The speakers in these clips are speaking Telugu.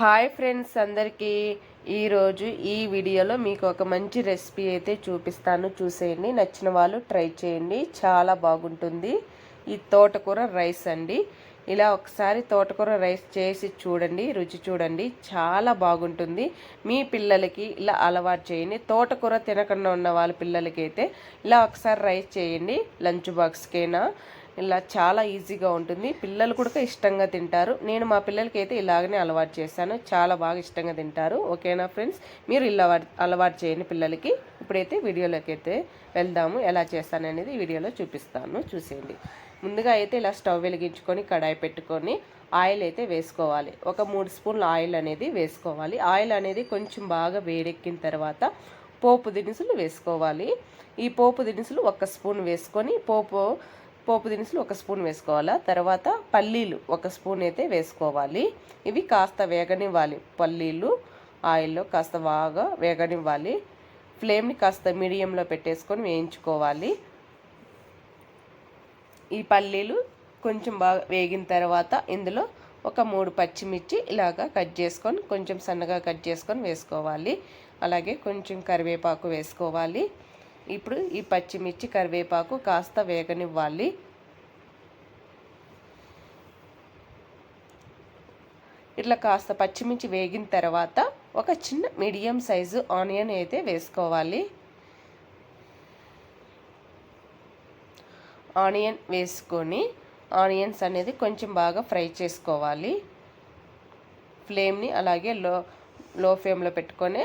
హాయ్ ఫ్రెండ్స్ అందరికీ. ఈరోజు ఈ వీడియోలో మీకు ఒక మంచి రెసిపీ అయితే చూపిస్తాను. చూసేయండి నచ్చిన వాళ్ళు ట్రై చేయండి. చాలా బాగుంటుంది. ఈ తోటకూర రైస్ అండి. ఇలా ఒకసారి తోటకూర రైస్ చేసి చూడండి రుచి చూడండి. చాలా బాగుంటుంది. మీ పిల్లలకి ఇలా అలవాటు చేయండి. తోటకూర తినకుండా ఉన్న వాళ్ళ పిల్లలకి అయితే ఇలా ఒకసారి రైస్ చేయండి. లంచ్ బాక్స్కైనా ఇలా చాలా ఈజీగా ఉంటుంది. పిల్లలు కూడా ఇష్టంగా తింటారు. నేను మా పిల్లలకి అయితే ఇలాగనే అలవాటు చేశాను. చాలా బాగా ఇష్టంగా తింటారు. ఓకేనా ఫ్రెండ్స్? మీరు ఇలా అలవాటు చేయండి పిల్లలకి. ఇప్పుడైతే వీడియోలోకి అయితే వెళ్దాము. ఎలా చేస్తాను అనేది వీడియోలో చూపిస్తాను. చూసేయండి. ముందుగా అయితే ఇలా స్టవ్ వెలిగించుకొని కడాయి పెట్టుకొని ఆయిల్ అయితే వేసుకోవాలి. ఒక మూడు స్పూన్ల ఆయిల్ అనేది వేసుకోవాలి. ఆయిల్ అనేది కొంచెం బాగా వేడెక్కిన తర్వాత పోపు దినుసులు వేసుకోవాలి. ఈ పోపు దినుసులు ఒక స్పూన్ వేసుకొని పోపు పోపు దినుసులు ఒక స్పూన్ వేసుకోవాలా? తర్వాత పల్లీలు ఒక స్పూన్ అయితే వేసుకోవాలి. ఇవి కాస్త వేగనివ్వాలి. పల్లీలు ఆయిల్లో కాస్త బాగా వేగనివ్వాలి. ఫ్లేమ్ని కాస్త మీడియంలో పెట్టేసుకొని వేయించుకోవాలి. ఈ పల్లీలు కొంచెం బాగా వేగిన తర్వాత ఇందులో ఒక మూడు పచ్చిమిర్చి ఇలాగా కట్ చేసుకొని కొంచెం సన్నగా కట్ చేసుకొని వేసుకోవాలి. అలాగే కొంచెం కరివేపాకు వేసుకోవాలి. ఇప్పుడు ఈ పచ్చిమిర్చి కరివేపాకు కాస్త వేగనివ్వాలి. ఇట్లా కాస్త పచ్చిమిర్చి వేగిన తర్వాత ఒక చిన్న మీడియం సైజు ఆనియన్ అయితే వేసుకోవాలి. ఆనియన్ వేసుకొని ఆనియన్స్ అనేది కొంచెం బాగా ఫ్రై చేసుకోవాలి. ఫ్లేమ్ని అలాగే లో లో ఫ్లేమ్లో పెట్టుకొని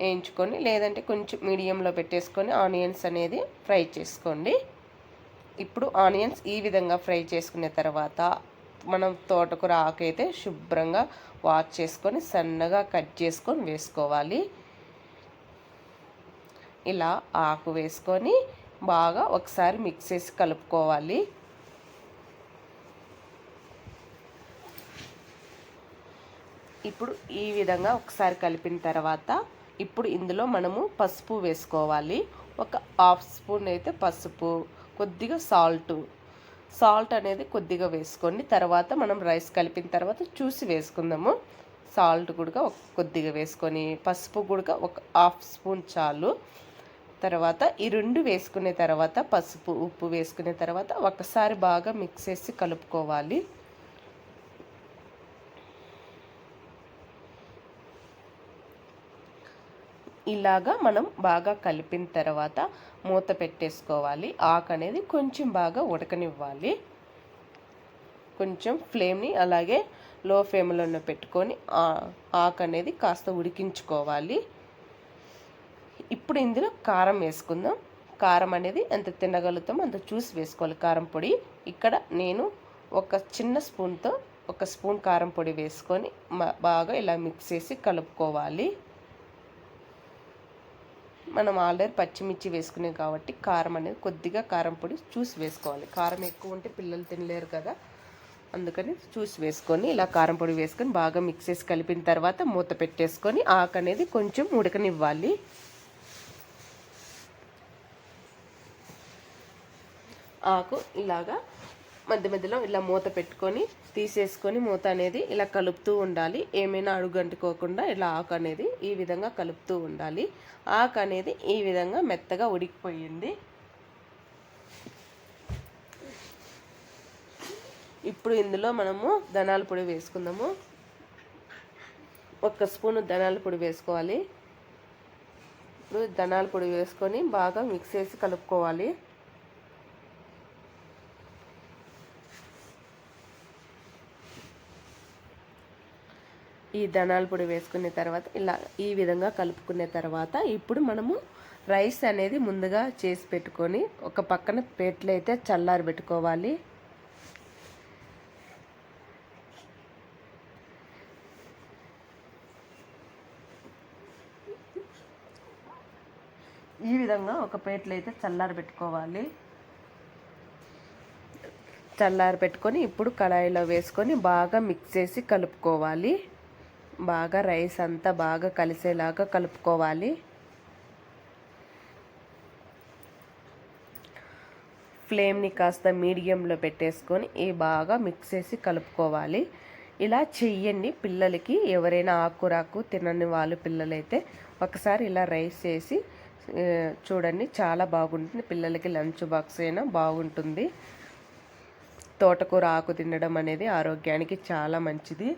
వేయించుకొని లేదంటే కొంచెం మీడియంలో పెట్టేసుకొని ఆనియన్స్ అనేది ఫ్రై చేసుకోండి. ఇప్పుడు ఆనియన్స్ ఈ విధంగా ఫ్రై చేసుకునే తర్వాత మనం తోటకూర ఆకైతే శుభ్రంగా వాష్ చేసుకొని సన్నగా కట్ చేసుకొని వేసుకోవాలి. ఇలా ఆకు వేసుకొని బాగా ఒకసారి మిక్స్ చేసి కలుపుకోవాలి. ఇప్పుడు ఈ విధంగా ఒకసారి కలిపిన తర్వాత ఇప్పుడు ఇందులో మనము పసుపు వేసుకోవాలి. ఒక హాఫ్ స్పూన్ అయితే పసుపు కొద్దిగా సాల్ట్. సాల్ట్ అనేది కొద్దిగా వేసుకోండి తర్వాత మనం రైస్ కలిపిన తర్వాత చూసి వేసుకుందాము. సాల్ట్ కూడా కొద్దిగా వేసుకొని పసుపు కూడా ఒక హాఫ్ స్పూన్ చాలు. తర్వాత ఈ రెండు వేసుకునే తర్వాత పసుపు ఉప్పు వేసుకునే తర్వాత ఒకసారి బాగా మిక్స్ చేసి కలుపుకోవాలి. ఇలాగా మనం బాగా కలిపిన తర్వాత మూత పెట్టేసుకోవాలి. ఆకు అనేది కొంచెం బాగా ఉడకనివ్వాలి. కొంచెం ఫ్లేమ్ని అలాగే లో ఫ్లేమ్లో పెట్టుకొని ఆకు అనేది కాస్త ఉడికించుకోవాలి. ఇప్పుడు ఇందులో కారం వేసుకుందాం. కారం అనేది ఎంత తినగలుగుతామో అంత చూసి వేసుకోవాలి. కారం పొడి ఇక్కడ నేను ఒక చిన్న స్పూన్తో ఒక స్పూన్ కారం పొడి వేసుకొని బాగా ఇలా మిక్స్ చేసి కలుపుకోవాలి. మనం ఆల్రెడీ పచ్చిమిర్చి వేసుకునే కాబట్టి కారం అనేది కొద్దిగా కారం పొడి చూసి వేసుకోవాలి. కారం ఎక్కువ ఉంటే పిల్లలు తినలేరు కదా. అందుకని చూసి వేసుకొని ఇలా కారం పొడి వేసుకొని బాగా మిక్స్ చేసి కలిపిన తర్వాత మూత పెట్టేసుకొని ఆకు అనేది కొంచెం ఉడకనివ్వాలి. ఆకు ఇలాగా మధ్య మధ్యలో ఇలా మూత పెట్టుకొని తీసేసుకొని మూత అనేది ఇలా కలుపుతూ ఉండాలి. ఏమైనా అడుగంటుకోకుండా ఇలా ఆకు అనేది ఈ విధంగా కలుపుతూ ఉండాలి. ఆకు అనేది ఈ విధంగా మెత్తగా ఉడికిపోయింది. ఇప్పుడు ఇందులో మనము ధనాల పొడి వేసుకుందాము. ఒక స్పూను ధనాల పొడి వేసుకోవాలి. ఇప్పుడు ధనాల పొడి వేసుకొని బాగా మిక్స్ చేసి కలుపుకోవాలి. ఈ ధనాల పొడి వేసుకున్న తర్వాత ఇలా ఈ విధంగా కలుపుకున్న తర్వాత ఇప్పుడు మనము రైస్ అనేది ముందుగా చేసి పెట్టుకొని ఒక పక్కన ప్లేట్లు అయితే చల్లారి పెట్టుకోవాలి. ఈ విధంగా ఒక ప్లేట్లు అయితే చల్లారి పెట్టుకోవాలి. చల్లారి పెట్టుకొని ఇప్పుడు కడాయిలో వేసుకొని బాగా మిక్స్ చేసి కలుపుకోవాలి. బాగా రైస్ అంతా బాగా కలిసేలాగా కలుపుకోవాలి. ఫ్లేమ్ని కాస్త మీడియంలో పెట్టేసుకొని ఈ బాగా మిక్స్ చేసి కలుపుకోవాలి. ఇలా చెయ్యండి పిల్లలకి ఎవరైనా ఆకురాకు తినని వాళ్ళు పిల్లలైతే ఒకసారి ఇలా రైస్ చేసి చూడండి చాలా బాగుంటుంది. పిల్లలకి లంచ్ బాక్స్ అయినా బాగుంటుంది. తోటకూర ఆకు తినడం అనేది ఆరోగ్యానికి చాలా మంచిది.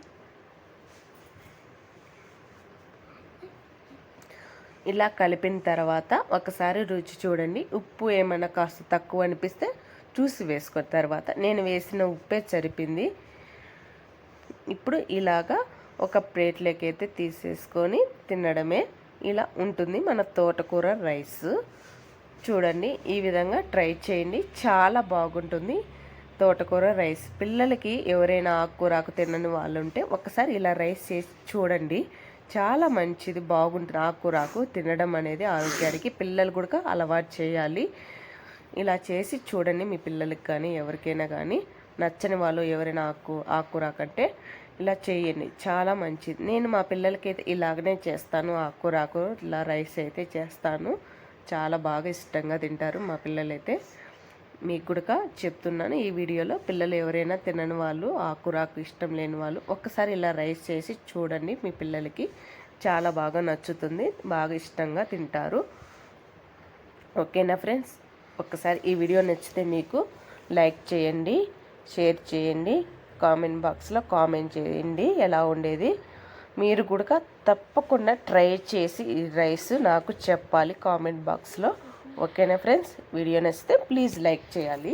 ఇలా కలిపిన తర్వాత ఒకసారి రుచి చూడండి. ఉప్పు ఏమైనా కాస్త తక్కువ అనిపిస్తే చూసి వేసుకున్న తర్వాత నేను వేసిన ఉప్పే సరిపింది. ఇప్పుడు ఇలాగా ఒక ప్లేట్లోకి అయితే తీసేసుకొని తినడమే ఇలా ఉంటుంది మన తోటకూర రైస్. చూడండి ఈ విధంగా ట్రై చేయండి. చాలా బాగుంటుంది తోటకూర రైస్. పిల్లలకి ఎవరైనా ఆకుకూర ఆకు తినని వాళ్ళు ఉంటే ఒకసారి ఇలా రైస్ చేసి చూడండి. చాలా మంచిది బాగుంటుంది ఆకురాకు తినడం అనేది ఆరోగ్యానికి పిల్లలు కూడా అలవాటు చేయాలి. ఇలా చేసి చూడండి మీ పిల్లలకి కానీ ఎవరికైనా కానీ. నచ్చని వాళ్ళు ఎవరైనా ఆకు ఆకురాకంటే ఇలా చేయండి. చాలా మంచిది. నేను మా పిల్లలకి అయితే ఇలాగనే చేస్తాను. ఆకురాకు ఇలా రైస్ అయితే చేస్తాను. చాలా బాగా ఇష్టంగా తింటారు మా పిల్లలైతే. మీకు కూడా చెప్తున్నాను. ఈ వీడియోలో పిల్లలు ఎవరైనా తినని వాళ్ళు ఆకురాకు ఇష్టం లేని వాళ్ళు ఒక్కసారి ఇలా రైస్ చేసి చూడండి. మీ పిల్లలకి చాలా బాగా నచ్చుతుంది. బాగా ఇష్టంగా తింటారు. ఓకేనా ఫ్రెండ్స్? ఒక్కసారి ఈ వీడియో నచ్చితే మీకు లైక్ చేయండి షేర్ చేయండి కామెంట్ బాక్స్లో కామెంట్ చేయండి ఎలా ఉండేది. మీరు కూడా తప్పకుండా ట్రై చేసి ఈ రైస్ నాకు చెప్పాలి కామెంట్ బాక్స్లో. ఓకేనా ఫ్రెండ్స్? వీడియో నచ్చితే ప్లీజ్ లైక్ చేయాలి.